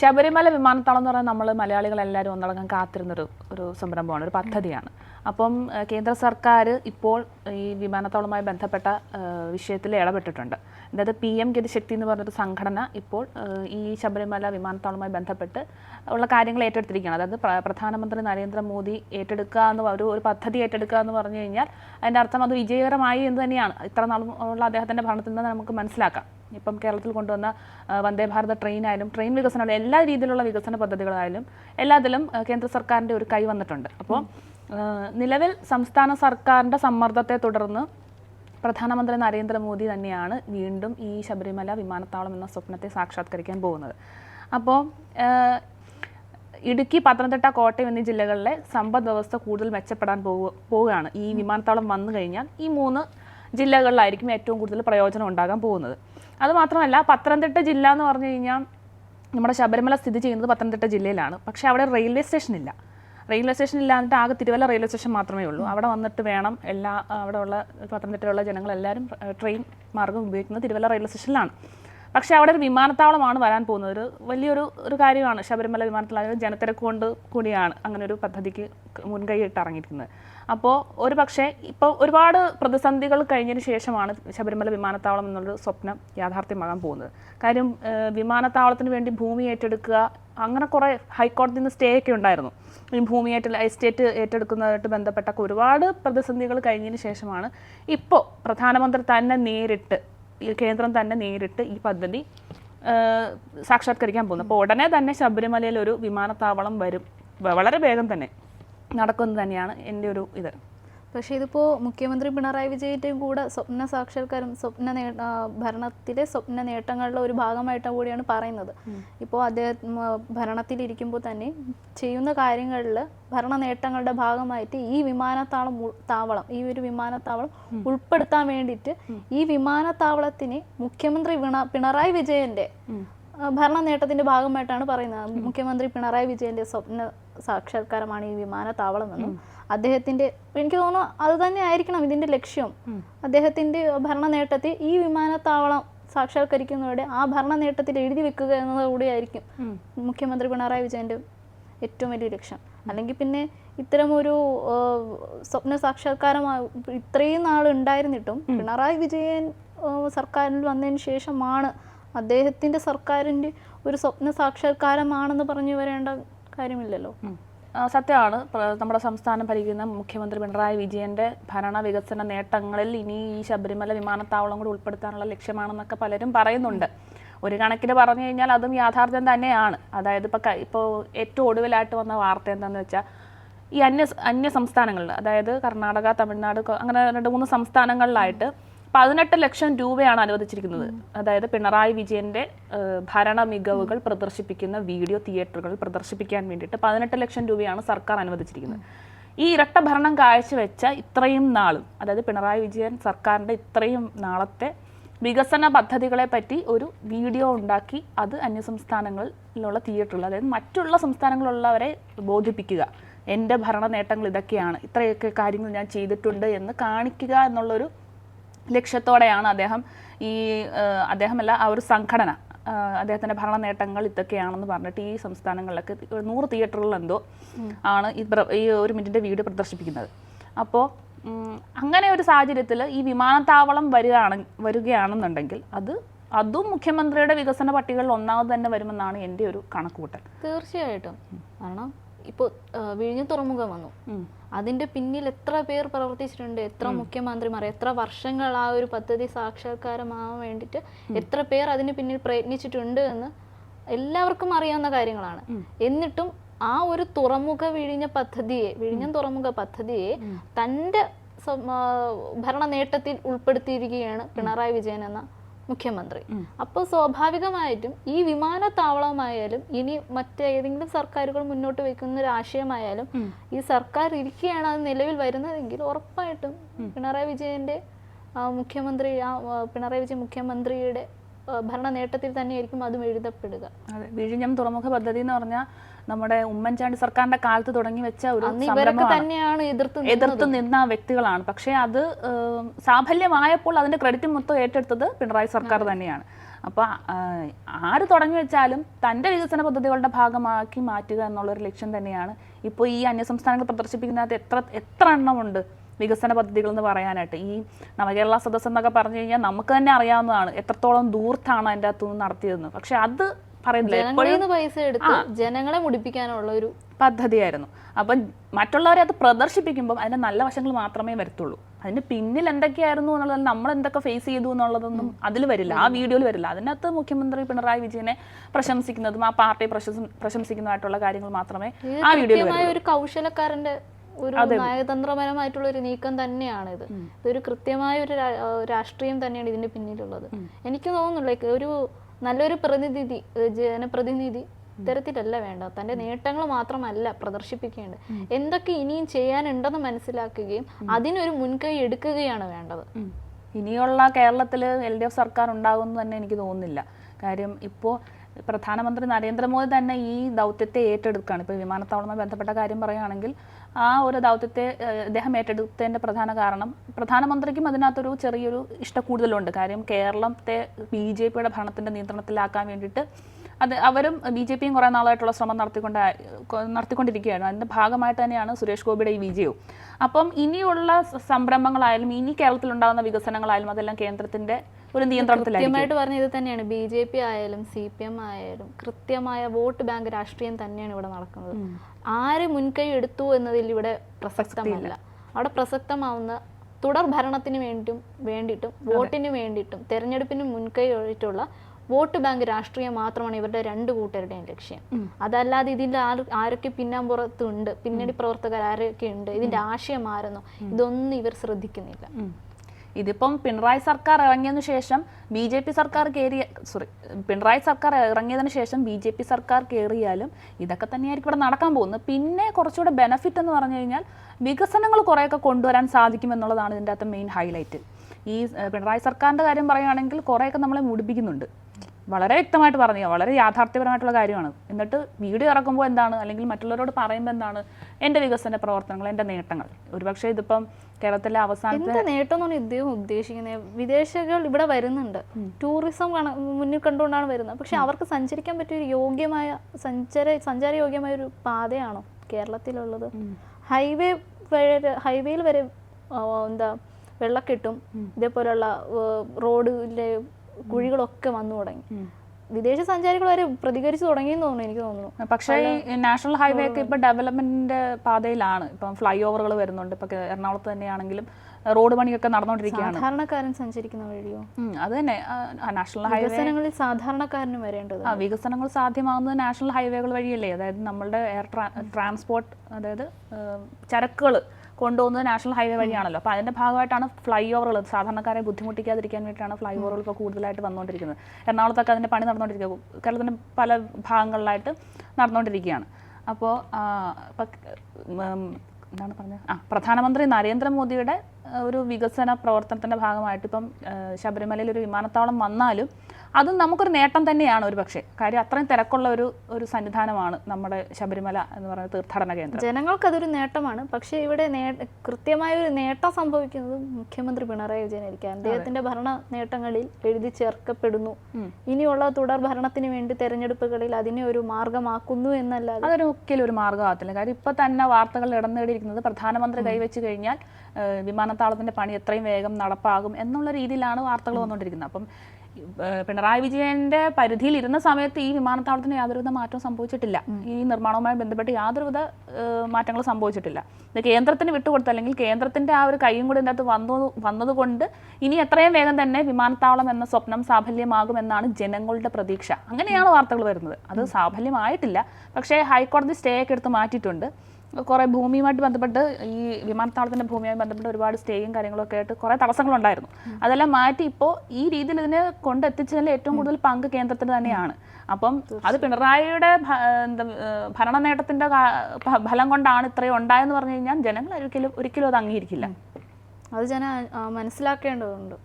ശബരിമല വിമാനത്താവളം എന്ന് പറയുന്നത് നമ്മൾ മലയാളികൾ എല്ലാവരും ഒന്നടങ്കം കാത്തിരുന്നൊരു ഒരു സംരംഭമാണ് ഒരു പദ്ധതിയാണ്. അപ്പം കേന്ദ്ര സർക്കാർ ഇപ്പോൾ ഈ വിമാനത്താവളവുമായി ബന്ധപ്പെട്ട വിഷയത്തിൽ ഇടപെട്ടിട്ടുണ്ട്. അതായത് പി എം ഗതിശക്തി എന്ന് പറഞ്ഞൊരു സംഘടന ഇപ്പോൾ ഈ ശബരിമല വിമാനത്താവളവുമായി ബന്ധപ്പെട്ട് ഉള്ള കാര്യങ്ങൾ ഏറ്റെടുത്തിരിക്കുകയാണ്. അതായത് പ്രധാനമന്ത്രി നരേന്ദ്രമോദി ഏറ്റെടുക്കുക എന്ന് ഒരു ഒരു പദ്ധതി ഏറ്റെടുക്കുക എന്ന് പറഞ്ഞു കഴിഞ്ഞാൽ അതിന്റെ അർത്ഥം അത് വിജയകരമായി എന്ന് തന്നെയാണ്. ഇത്ര നാളും ഉള്ള അദ്ദേഹത്തിന്റെ ഭരണത്തിൽ നിന്ന് നമുക്ക് മനസ്സിലാക്കാം. ഇപ്പം കേരളത്തിൽ കൊണ്ടുവന്ന വന്ദേ ഭാരത് ട്രെയിൻ ആയാലും ട്രെയിൻ വികസനം എല്ലാ രീതിയിലുള്ള വികസന പദ്ധതികളായാലും എല്ലാത്തിലും കേന്ദ്ര സർക്കാരിന്റെ ഒരു കൈ വന്നിട്ടുണ്ട്. അപ്പോൾ നിലവിൽ സംസ്ഥാന സർക്കാരിന്റെ സമ്മർദ്ദത്തെ തുടർന്ന് പ്രധാനമന്ത്രി നരേന്ദ്രമോദി തന്നെയാണ് വീണ്ടും ഈ ശബരിമല വിമാനത്താവളം എന്ന സ്വപ്നത്തെ സാക്ഷാത്കരിക്കാൻ പോകുന്നത്. അപ്പോൾ ഇടുക്കി പത്തനംതിട്ട കോട്ടയം എന്നീ ജില്ലകളിലെ സമ്പദ് വ്യവസ്ഥ കൂടുതൽ മെച്ചപ്പെടാൻ പോവുക പോവുകയാണ്. ഈ വിമാനത്താവളം വന്നു കഴിഞ്ഞാൽ ഈ മൂന്ന് ജില്ലകളിലായിരിക്കും ഏറ്റവും കൂടുതൽ പ്രയോജനം ഉണ്ടാകാൻ പോകുന്നത്. അതുമാത്രമല്ല പത്തനംതിട്ട ജില്ല എന്ന് പറഞ്ഞു കഴിഞ്ഞാൽ നമ്മുടെ ശബരിമല സ്ഥിതി ചെയ്യുന്നത് പത്തനംതിട്ട ജില്ലയിലാണ്. പക്ഷെ അവിടെ റെയിൽവേ സ്റ്റേഷൻ ഇല്ല. റെയിൽവേ സ്റ്റേഷൻ ഇല്ലാന്നിട്ട് ആകെ തിരുവല്ല റെയിൽവേ സ്റ്റേഷൻ മാത്രമേ ഉള്ളൂ. അവിടെ വന്നിട്ട് വേണം എല്ലാ അവിടെയുള്ള പത്തനംതിട്ടയിലുള്ള ജനങ്ങളെല്ലാവരും ട്രെയിൻ മാർഗം ഉപയോഗിക്കുന്നത് തിരുവല്ല റെയിൽവേ സ്റ്റേഷനിലാണ്. പക്ഷേ അവിടെ ഒരു വിമാനത്താവളമാണ് വരാൻ പോകുന്നത്. ഒരു വലിയൊരു ഒരു കാര്യമാണ് ശബരിമല വിമാനത്താവളം ജനത്തിരക്ക് കൂടിയാണ് അങ്ങനെ ഒരു പദ്ധതിക്ക് മുൻകൈ ഇട്ട് ഇറങ്ങിയിരിക്കുന്നത്. അപ്പോൾ ഒരു പക്ഷേ ഇപ്പോൾ ഒരുപാട് പ്രതിസന്ധികൾ കഴിഞ്ഞതിന് ശേഷമാണ് ശബരിമല വിമാനത്താവളം എന്നുള്ളൊരു സ്വപ്നം യാഥാർത്ഥ്യമാകാൻ പോകുന്നത്. കാര്യം വിമാനത്താവളത്തിന് വേണ്ടി ഭൂമി ഏറ്റെടുക്കുക അങ്ങനെ കുറേ ഹൈക്കോടതിയിൽ നിന്ന് സ്റ്റേ ഒക്കെ ഉണ്ടായിരുന്നു. ഈ ഭൂമി ഏറ്റ എസ്റ്റേറ്റ് ഏറ്റെടുക്കുന്നതായിട്ട് ബന്ധപ്പെട്ട ഒരുപാട് പ്രതിസന്ധികൾ കഴിഞ്ഞതിന് ശേഷമാണ് ഇപ്പോൾ പ്രധാനമന്ത്രി തന്നെ നേരിട്ട് കേന്ദ്രം തന്നെ നേരിട്ട് ഈ പദ്ധതി സാക്ഷാത്കരിക്കാൻ പോകുന്നത് അപ്പോൾ ഉടനെ തന്നെ ശബരിമലയിൽ ഒരു വിമാനത്താവളം വരും. വളരെ വേഗം തന്നെ നടക്കുന്നത് തന്നെയാണ് എന്റെ ഒരു ഇത്. പക്ഷേ ഇതിപ്പോൾ മുഖ്യമന്ത്രി പിണറായി വിജയന്റെയും കൂടെ സ്വപ്ന സാക്ഷാത്കാരം സ്വപ്ന നേ ഭരണത്തിലെ സ്വപ്ന നേട്ടങ്ങളുടെ ഒരു ഭാഗമായിട്ട് കൂടിയാണ് പറയുന്നത്. ഇപ്പോൾ അദ്ദേഹം ഭരണത്തിലിരിക്കുമ്പോൾ തന്നെ ചെയ്യുന്ന കാര്യങ്ങളിൽ ഭരണ നേട്ടങ്ങളുടെ ഭാഗമായിട്ട് ഈ വിമാനത്താവളം താവളം ഈ ഒരു വിമാനത്താവളം ഉൾപ്പെടുത്താൻ വേണ്ടിയിട്ട് ഈ വിമാനത്താവളത്തിന് മുഖ്യമന്ത്രി പിണറായി വിജയന്റെ ഭരണ നേട്ടത്തിന്റെ ഭാഗമായിട്ടാണ് പറയുന്നത്. മുഖ്യമന്ത്രി പിണറായി വിജയന്റെ സ്വപ്ന സാക്ഷാത്കാരമാണ് ഈ വിമാനത്താവളം എന്നും അദ്ദേഹത്തിന്റെ എനിക്ക് തോന്നുന്നു അത് തന്നെ ആയിരിക്കണം ഇതിന്റെ ലക്ഷ്യം. അദ്ദേഹത്തിന്റെ ഭരണ നേട്ടത്തെ ഈ വിമാനത്താവളം സാക്ഷാത്കരിക്കുന്നതോടെ ആ ഭരണ നേട്ടത്തിൽ എഴുതി വെക്കുക എന്നതുകൂടിയായിരിക്കും മുഖ്യമന്ത്രി പിണറായി വിജയന്റെ ഏറ്റവും വലിയ ലക്ഷ്യം. അല്ലെങ്കിൽ പിന്നെ ഇത്തരമൊരു സ്വപ്ന സാക്ഷാത്കാരം ഇത്രയും നാൾ ഉണ്ടായിരുന്നിട്ടും പിണറായി വിജയൻ സർക്കാരിൽ വന്നതിന് ശേഷമാണ് അദ്ദേഹത്തിന്റെ സർക്കാരിന്റെ ഒരു സ്വപ്ന സാക്ഷാത്കാരമാണെന്ന് പറഞ്ഞു വരേണ്ട കാര്യമില്ലല്ലോ. സത്യമാണ്. നമ്മുടെ സംസ്ഥാനം ഭരിക്കുന്ന മുഖ്യമന്ത്രി പിണറായി വിജയന്റെ ഭരണ വികസന നേട്ടങ്ങളിൽ ഇനി ഈ ശബരിമല വിമാനത്താവളം കൂടി ഉൾപ്പെടുത്താനുള്ള ലക്ഷ്യമാണെന്നൊക്കെ പലരും പറയുന്നുണ്ട്. ഒരു കണക്കിന് പറഞ്ഞു കഴിഞ്ഞാൽ അതും യാഥാർത്ഥ്യം തന്നെയാണ്. അതായത് ഇപ്പോൾ ഇപ്പോൾ ഏറ്റവും ഒടുവിലായിട്ട് വന്ന വാർത്ത എന്താണെന്ന് വെച്ചാൽ ഈ അന്യ അന്യ സംസ്ഥാനങ്ങളിൽ അതായത് കർണാടക തമിഴ്നാട് അങ്ങനെ രണ്ട് മൂന്ന് സംസ്ഥാനങ്ങളിലായിട്ട് പതിനെട്ട് ലക്ഷം രൂപയാണ് അനുവദിച്ചിരിക്കുന്നത്. അതായത് പിണറായി വിജയന്റെ ഭരണ മികവുകൾ പ്രദർശിപ്പിക്കുന്ന വീഡിയോ തിയേറ്ററുകൾ പ്രദർശിപ്പിക്കാൻ വേണ്ടിയിട്ട് പതിനെട്ട് ലക്ഷം രൂപയാണ് സർക്കാർ അനുവദിച്ചിരിക്കുന്നത്. ഈ ഇരട്ട ഭരണം കാഴ്ചവെച്ച ഇത്രയും നാളും അതായത് പിണറായി വിജയൻ സർക്കാരിന്റെ ഇത്രയും നാളത്തെ വികസന പദ്ധതികളെ പറ്റി ഒരു വീഡിയോ ഉണ്ടാക്കി അത് അന്യസംസ്ഥാനങ്ങളിലുള്ള തിയേറ്ററുകൾ അതായത് മറ്റുള്ള സംസ്ഥാനങ്ങളിലുള്ളവരെ ബോധിപ്പിക്കുക. എന്റെ ഭരണ നേട്ടങ്ങൾ ഇതൊക്കെയാണ്. ഇത്രയൊക്കെ കാര്യങ്ങൾ ഞാൻ ചെയ്തിട്ടുണ്ട് എന്ന് കാണിക്കുക എന്നുള്ളൊരു ലക്ഷ്യത്തോടെയാണ് അദ്ദേഹം ഈ അദ്ദേഹമല്ല ആ ഒരു സംഘടന അദ്ദേഹത്തിന്റെ ഭരണ നേട്ടങ്ങൾ ഇതൊക്കെയാണെന്ന് പറഞ്ഞിട്ട് ഈ സംസ്ഥാനങ്ങളിലൊക്കെ നൂറ് തിയേറ്ററുകളിൽ എന്തോ ആണ് ഈ ഈ ഒരു മിനിറ്റിന്റെ വീഡിയോ പ്രദർശിപ്പിക്കുന്നത്. അപ്പോൾ അങ്ങനെ ഒരു സാഹചര്യത്തിൽ ഈ വിമാനത്താവളം വരികയാണ് വരികയാണെന്നുണ്ടെങ്കിൽ അത് അതും മുഖ്യമന്ത്രിയുടെ വികസന പട്ടികകളിൽ ഒന്നാമത് തന്നെ വരുമെന്നാണ് എന്റെ ഒരു കണക്കുകൂട്ടൽ. തീർച്ചയായിട്ടും. കാരണം ഇപ്പോൾ വിഴിഞ്ഞ തുറമുഖം വന്നു. അതിന്റെ പിന്നിൽ എത്ര പേർ പ്രവർത്തിച്ചിട്ടുണ്ട് എത്ര മുഖ്യമന്ത്രിമാർ എത്ര വർഷങ്ങൾ ആ ഒരു പദ്ധതി സാക്ഷാത്കാരമാവാൻ വേണ്ടിയിട്ട് എത്ര പേർ അതിന് പിന്നിൽ പ്രയത്നിച്ചിട്ടുണ്ട് എന്ന് എല്ലാവർക്കും അറിയാവുന്ന കാര്യങ്ങളാണ്. എന്നിട്ടും ആ ഒരു തുറമുഖ വിഴിഞ്ഞ പദ്ധതിയെ വിഴിഞ്ഞ തുറമുഖ പദ്ധതിയെ തന്റെ ഭരണ നേട്ടത്തിൽ ഉൾപ്പെടുത്തിയിരിക്കുകയാണ് പിണറായി വിജയൻ എന്ന മുഖ്യമന്ത്രി. അപ്പോൾ സ്വാഭാവികമായിട്ടും ഈ വിമാനത്താവളമായാലും ഇനി മറ്റേതെങ്കിലും സർക്കാരുകൾ മുന്നോട്ട് വെക്കുന്ന ഒരു ആശയമായാലും ഈ സർക്കാർ ഇരിക്കുകയാണ് അത് നിലവിൽ വരുന്നതെങ്കിൽ ഉറപ്പായിട്ടും പിണറായി വിജയന്റെ മുഖ്യമന്ത്രി പിണറായി വിജയൻ മുഖ്യമന്ത്രിയുടെ ഭരണ നേട്ടത്തിൽ തന്നെയായിരിക്കും അതും എഴുതപ്പെടുക. അതെ വിഴിഞ്ഞം തുറമുഖ പദ്ധതി എന്ന് പറഞ്ഞാൽ നമ്മുടെ ഉമ്മൻചാണ്ടി സർക്കാരിന്റെ കാലത്ത് തുടങ്ങി വെച്ച ഒരു തന്നെയാണ് എതിർത്ത് നിന്ന വ്യക്തികളാണ്. പക്ഷേ അത് സാഫല്യമായപ്പോൾ അതിന്റെ ക്രെഡിറ്റ് മൊത്തം ഏറ്റെടുത്തത് പിണറായി സർക്കാർ തന്നെയാണ്. അപ്പോൾ ആര് തുടങ്ങി വെച്ചാലും തന്റെ വികസന പദ്ധതികളുടെ ഭാഗമാക്കി മാറ്റുക എന്നുള്ളൊരു ലക്ഷ്യം തന്നെയാണ്. ഇപ്പോൾ ഈ അന്യസംസ്ഥാനങ്ങൾ പ്രദർശിപ്പിക്കുന്നതിനകത്ത് എത്ര എത്ര എണ്ണമുണ്ട് വികസന പദ്ധതികൾ എന്ന് പറയാനായിട്ട്? ഈ നവകേരള സദസ്സ് എന്നൊക്കെ പറഞ്ഞു കഴിഞ്ഞാൽ നമുക്ക് തന്നെ അറിയാവുന്നതാണ് എത്രത്തോളം ദൂർത്താണ് അതിന്റെ അകത്തുനിന്ന് നടത്തിയതെന്ന്. പക്ഷെ അത് പറയുന്നില്ല പൈസ എടുത്ത് ജനങ്ങളെ മുടിപ്പിക്കാനുള്ള ഒരു പദ്ധതിയായിരുന്നു. അപ്പം മറ്റുള്ളവരെ അത് പ്രദർശിപ്പിക്കുമ്പോൾ അതിന്റെ നല്ല വശങ്ങൾ മാത്രമേ വരത്തുള്ളൂ. അതിന് പിന്നിൽ എന്തൊക്കെയായിരുന്നു എന്നുള്ളത് നമ്മൾ എന്തൊക്കെ ഫേസ് ചെയ്തു എന്നുള്ളതൊന്നും അതിൽ വരില്ല. ആ വീഡിയോയിൽ വരില്ല. അതിനകത്ത് മുഖ്യമന്ത്രി പിണറായി വിജയനെ പ്രശംസിക്കുന്നതും ആ പാർട്ടി പ്രശംസിക്കുന്നതായിട്ടുള്ള കാര്യങ്ങൾ മാത്രമേ ആ വീഡിയോയിൽ ഒരു കൗശലക്കാരന്റെ ഒരു നയതന്ത്രപരമായിട്ടുള്ള ഒരു നീക്കം തന്നെയാണ് ഇത്. ഇതൊരു കൃത്യമായ ഒരു രാഷ്ട്രീയം തന്നെയാണ് ഇതിന്റെ പിന്നിലുള്ളത്. എനിക്ക് തോന്നുന്നു ഒരു നല്ലൊരു പ്രതിനിധി ജനപ്രതിനിധി ഇത്തരത്തിലല്ല വേണ്ട തന്റെ നേട്ടങ്ങൾ മാത്രമല്ല പ്രദർശിപ്പിക്കേണ്ടത്. എന്തൊക്കെ ഇനിയും ചെയ്യാനുണ്ടെന്ന് മനസ്സിലാക്കുകയും അതിനൊരു മുൻകൈ എടുക്കുകയാണ് വേണ്ടത്. ഇനിയുള്ള കേരളത്തിൽ എൽ ഡി എഫ് സർക്കാർ ഉണ്ടാകുമെന്ന് തന്നെ എനിക്ക് തോന്നുന്നില്ല. കാര്യം ഇപ്പോൾ പ്രധാനമന്ത്രി നരേന്ദ്രമോദി തന്നെ ഈ ദൗത്യത്തെ ഏറ്റെടുക്കുകയാണ്. ഇപ്പോൾ വിമാനത്താവളവുമായി ബന്ധപ്പെട്ട കാര്യം പറയുകയാണെങ്കിൽ ആ ഒരു ദൗത്യത്തെ അദ്ദേഹം ഏറ്റെടുത്തതിന്റെ പ്രധാന കാരണം പ്രധാനമന്ത്രിക്കും അതിനകത്തൊരു ചെറിയൊരു ഇഷ്ടക്കൂടുതലുണ്ട് കാര്യം കേരളത്തെ ബി ജെ പിയുടെ ഭരണത്തിന്റെ നിയന്ത്രണത്തിലാക്കാൻ വേണ്ടിയിട്ട് അത് അവരും ബി ജെ പിയും കുറേ നാളായിട്ടുള്ള ശ്രമം നടത്തിക്കൊണ്ട് നടത്തിക്കൊണ്ടിരിക്കുകയാണ്. അതിന്റെ ഭാഗമായിട്ട് തന്നെയാണ് സുരേഷ് ഗോപിയുടെ ഈ വിജയവും. അപ്പം ഇനിയുള്ള സംരംഭങ്ങളായാലും ഇനി കേരളത്തിലുണ്ടാകുന്ന വികസനങ്ങളായാലും അതെല്ലാം കേന്ദ്രത്തിന്റെ ഒരു കൃത്യമായിട്ട് പറഞ്ഞ ഇത് തന്നെയാണ്. ബി ജെ പി ആയാലും സി പി എം ആയാലും കൃത്യമായ വോട്ട് ബാങ്ക് രാഷ്ട്രീയം തന്നെയാണ് ഇവിടെ നടക്കുന്നത്. ആര് മുൻകൈ എടുത്തു എന്നതിൽ ഇവിടെ പ്രസക്തമല്ല. അവിടെ പ്രസക്തമാവുന്ന തുടർ ഭരണത്തിന് വേണ്ടിയും വേണ്ടിയിട്ടും വോട്ടിന് വേണ്ടിയിട്ടും തെരഞ്ഞെടുപ്പിന് മുൻകൈ ആയിട്ടുള്ള വോട്ട് ബാങ്ക് രാഷ്ട്രീയം മാത്രമാണ് ഇവരുടെ രണ്ട് കൂട്ടരുടെയും ലക്ഷ്യം. അതല്ലാതെ ഇതിന്റെ ആര് ആരൊക്കെ പിന്നാമ്പുറത്തുണ്ട് പിന്നണി പ്രവർത്തകർ ആരൊക്കെ ഉണ്ട് ഇതിന്റെ ആശയം ആരെന്നോ ഇതൊന്നും ഇവർ ശ്രദ്ധിക്കുന്നില്ല. ഇതിപ്പം പിണറായി സർക്കാർ ഇറങ്ങിയതിനു ശേഷം ബി ജെ പി സർക്കാർ കയറിയ സോറി പിണറായി സർക്കാർ ഇറങ്ങിയതിനു ശേഷം ബി ജെ പി സർക്കാർ കയറിയാലും ഇതൊക്കെ തന്നെയായിരിക്കും ഇവിടെ നടക്കാൻ പോകുന്നത്. പിന്നെ കുറച്ചുകൂടെ ബെനഫിറ്റ് എന്ന് പറഞ്ഞു കഴിഞ്ഞാൽ വികസനങ്ങൾ കുറേയൊക്കെ കൊണ്ടുവരാൻ സാധിക്കും എന്നുള്ളതാണ് ഇതിന്റെ അകത്ത് മെയിൻ ഹൈലൈറ്റ് ഈ പിണറായി സർക്കാരിന്റെ കാര്യം പറയുകയാണെങ്കിൽ കുറേയൊക്കെ നമ്മളെ മുടിപ്പിക്കുന്നുണ്ട്. വളരെ വ്യക്തമായിട്ട് പറഞ്ഞു വളരെ യാഥാർത്ഥ്യപരമായിട്ടുള്ള കാര്യമാണ്. എന്നിട്ട് വീഡിയോ ഇറക്കുമ്പോൾ എന്താണ്? അല്ലെങ്കിൽ മറ്റുള്ളവരോട് പറയുമ്പോൾ എന്താണ്? എന്റെ വികസന പ്രവർത്തനങ്ങൾ എന്റെ നേട്ടങ്ങൾ. ഒരുപക്ഷെ ഇതിപ്പം കേരളത്തിലെ അവസാനത്തെ നേട്ടം എന്ന് പറഞ്ഞാൽ ഇദ്ദേഹം ഉദ്ദേശിക്കുന്നത്? വിദേശികൾ ഇവിടെ വരുന്നുണ്ട്. ടൂറിസം മുന്നിൽ കണ്ടുകൊണ്ടാണ് വരുന്നത്. പക്ഷെ അവർക്ക് സഞ്ചരിക്കാൻ പറ്റിയ ഒരു യോഗ്യമായ സഞ്ചാര സഞ്ചാര യോഗ്യമായ ഒരു പാതയാണോ കേരളത്തിലുള്ളത്? ഹൈവേ വരെ ഹൈവേയിൽ വരെ എന്താ വെള്ളക്കെട്ടും ഇതേപോലുള്ള റോഡിലെ കുഴികളൊക്കെ വന്നു തുടങ്ങി. വിദേശ സഞ്ചാരികൾ വരെ പ്രതികരിച്ചു തുടങ്ങിയെന്ന് തോന്നുന്നു എനിക്ക് തോന്നുന്നു. പക്ഷേ ഈ നാഷണൽ ഹൈവേ ഒക്കെ ഇപ്പൊ ഡെവലപ്മെന്റിന്റെ പാതയിലാണ്. ഇപ്പം ഫ്ലൈ ഓവറുകൾ വരുന്നുണ്ട്. ഇപ്പൊ എറണാകുളത്ത് തന്നെയാണെങ്കിലും റോഡ് പണിയൊക്കെ നടന്നുകൊണ്ടിരിക്കുകയാണ് സാധാരണക്കാരൻ സഞ്ചരിക്കുന്ന വഴിയോ? അത് തന്നെ. നാഷണൽ ഹൈവേ വികസനങ്ങളിൽ സാധാരണക്കാരന് വരേണ്ടത്. ആ വികസനങ്ങൾ സാധ്യമാകുന്നത് നാഷണൽ ഹൈവേകൾ വഴിയല്ലേ. അതായത് നമ്മളുടെ എയർ ട്രാൻസ്പോർട്ട് അതായത് ചരക്കുകൾ കൊണ്ടുപോകുന്നത് നാഷണൽ ഹൈവേ വഴിയാണല്ലോ. അപ്പോൾ അതിന്റെ ഭാഗമായിട്ടാണ് ഫ്ലൈ ഓവറുകൾ സാധാരണക്കാരെ ബുദ്ധിമുട്ടിക്കാതിരിക്കാൻ വേണ്ടിയിട്ടാണ് ഫ്ലൈ ഓവറുകൾ ഇപ്പോൾ കൂടുതലായിട്ട് വന്നുകൊണ്ടിരിക്കുന്നത്. എറണാകുളത്തൊക്കെ അതിന്റെ പണി നടന്നുകൊണ്ടിരിക്കുക. കേരളത്തിന്റെ പല ഭാഗങ്ങളിലായിട്ട് നടന്നുകൊണ്ടിരിക്കുകയാണ്. അപ്പോൾ എന്താണ് പറഞ്ഞത്? ആ പ്രധാനമന്ത്രി നരേന്ദ്രമോദിയുടെ ഒരു വികസന പ്രവർത്തനത്തിന്റെ ഭാഗമായിട്ട് ഇപ്പം ശബരിമലയിൽ ഒരു വിമാനത്താവളം വന്നാലും അതും നമുക്കൊരു നേട്ടം തന്നെയാണ് ഒരു പക്ഷേ. കാര്യം അത്രയും തിരക്കുള്ള ഒരു ഒരു സന്നിധാനമാണ് നമ്മുടെ ശബരിമല എന്ന് പറയുന്ന തീർത്ഥാടന കേന്ദ്രം. ജനങ്ങൾക്കതൊരു നേട്ടമാണ്. പക്ഷേ ഇവിടെ നേ- കൃത്യമായ ഒരു നേട്ടം സംഭവിക്കുന്നത് മുഖ്യമന്ത്രി പിണറായി വിജയനായിരിക്കും അദ്ദേഹത്തിന്റെ ഭരണ നേട്ടങ്ങളിൽ എഴുതി ചേർക്കപ്പെടുന്നു. ഇനിയുള്ള തുടർ ഭരണത്തിന് വേണ്ടി തെരഞ്ഞെടുപ്പുകളിൽ അതിനെ ഒരു മാർഗമാക്കുന്നു എന്നല്ലാതെ. അതൊരു ഒരിക്കലും ഒരു മാർഗമാകത്തില്ല. കാര്യം ഇപ്പൊ തന്നെ വാർത്തകൾ ഇടനേടിയിരിക്കുന്നത് പ്രധാനമന്ത്രി കൈവച്ച് കഴിഞ്ഞാൽ വിമാനത്താവളത്തിന്റെ പണി എത്രയും വേഗം നടപ്പാകും എന്നുള്ള രീതിയിലാണ് വാർത്തകൾ വന്നുകൊണ്ടിരിക്കുന്നത്. അപ്പം പിണറായി വിജയന്റെ പരിധിയിൽ ഇരുന്ന സമയത്ത് ഈ വിമാനത്താവളത്തിന് യാതൊരുവിധ മാറ്റവും സംഭവിച്ചിട്ടില്ല. ഈ നിർമ്മാണവുമായി ബന്ധപ്പെട്ട് യാതൊരുവിധ മാറ്റങ്ങൾ മാറ്റങ്ങളും സംഭവിച്ചിട്ടില്ല. ഇത് കേന്ദ്രത്തിന് വിട്ടുകൊടുത്ത അല്ലെങ്കിൽ കേന്ദ്രത്തിന്റെ ആ ഒരു കൈയും കൂടി ഇതിനകത്ത് വന്നു വന്നതുകൊണ്ട് ഇനി എത്രയും വേഗം തന്നെ വിമാനത്താവളം എന്ന സ്വപ്നം സാഫല്യമാകുമെന്നാണ് ജനങ്ങളുടെ പ്രതീക്ഷ. അങ്ങനെയാണ് വാർത്തകൾ വരുന്നത്. അത് സാഫല്യമായിട്ടില്ല. പക്ഷേ ഹൈക്കോടതി സ്റ്റേ ഒക്കെ എടുത്ത് മാറ്റിയിട്ടുണ്ട്. കുറേ ഭൂമിയുമായിട്ട് ബന്ധപ്പെട്ട് ഈ വിമാനത്താവളത്തിന്റെ ഭൂമിയുമായി ബന്ധപ്പെട്ട് ഒരുപാട് സ്റ്റേയും കാര്യങ്ങളൊക്കെ ആയിട്ട് കുറേ തടസ്സങ്ങളുണ്ടായിരുന്നു. അതെല്ലാം മാറ്റി ഇപ്പോൾ ഈ രീതിയിൽ ഇതിനെ കൊണ്ടെത്തിച്ചതിൽ ഏറ്റവും കൂടുതൽ പങ്ക് കേന്ദ്രത്തിന് തന്നെയാണ്. അപ്പം അത് പിണറായിയുടെ ഭരണ നേട്ടത്തിന്റെ ഫലം കൊണ്ടാണ് ഇത്രയും ഉണ്ടായെന്ന് പറഞ്ഞു കഴിഞ്ഞാൽ ജനങ്ങൾ ഒരിക്കലും ഒരിക്കലും അത് അംഗീകരിക്കില്ല. അത് ജന മനസ്സിലാക്കേണ്ടതുണ്ട്.